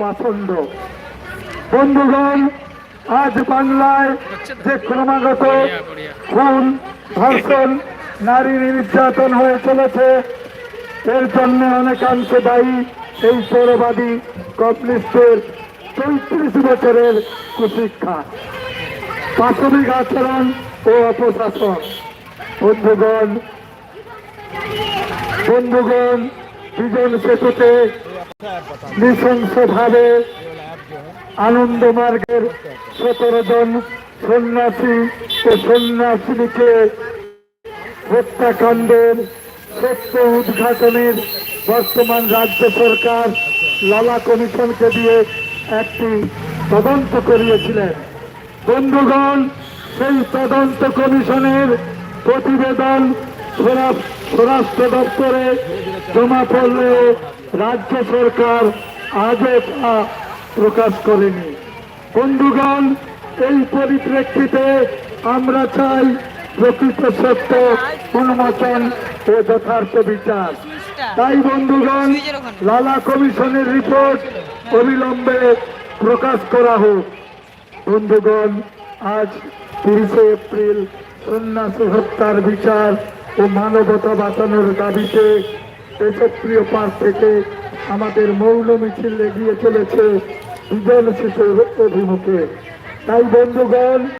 পাচন্ড বন্ধুগণ, আজ বাংলায় যে ক্রমাগত খুন ধর্ষণ, নারী নির্যাতন হয়ে চলেছে, এর জন্য অনেকাংশ দায়ী এই পৌরবাদী কমিউনিস্টের চৌত্রিশ বছরের কুশিক্ষা। প্রাথমিক আচরণ ও অপশাসন। বন্ধুগণ বন্ধুগণ, বিজন সেতুতে নৃশংসভাবে আনন্দ মার্গের সতেরো জন সন্ন্যাসী ও সন্ন্যাসীকে হত্যাকাণ্ডের সত্য উদ্ঘাটনের বর্তমান রাজ্য সরকার লালা কমিশনকে দিয়ে একটি তদন্ত করিয়েছিলেন। বন্ধুগণ, সেই তদন্ত কমিশনের প্রতিবেদন স্বরা- স্বরাষ্ট্র দপ্তরে জমা পড়লেও রাজ্য সরকার আজও তা প্রকাশ করেনি। বন্ধুগণ, এই পরিপ্রেক্ষিতে আমরা চাই প্রকৃত সত্য অনুমোচন ও যথার্থ বিচার। তাই বন্ধুগণ, লালা কমিশনের রিপোর্ট অবিলম্বে প্রকাশ করা হোক। বন্ধুগণ, আজ তিরিশে এপ্রিল সন্ন্যাসী হত্যার বিচার ও মানবতা বাঁচানোর দাবিতে দেশপ্রিয় পার্ক থেকে আমাদের মৌল মিছিল এগিয়ে চলেছে অভিমুখে। তাই বন্ধুগণ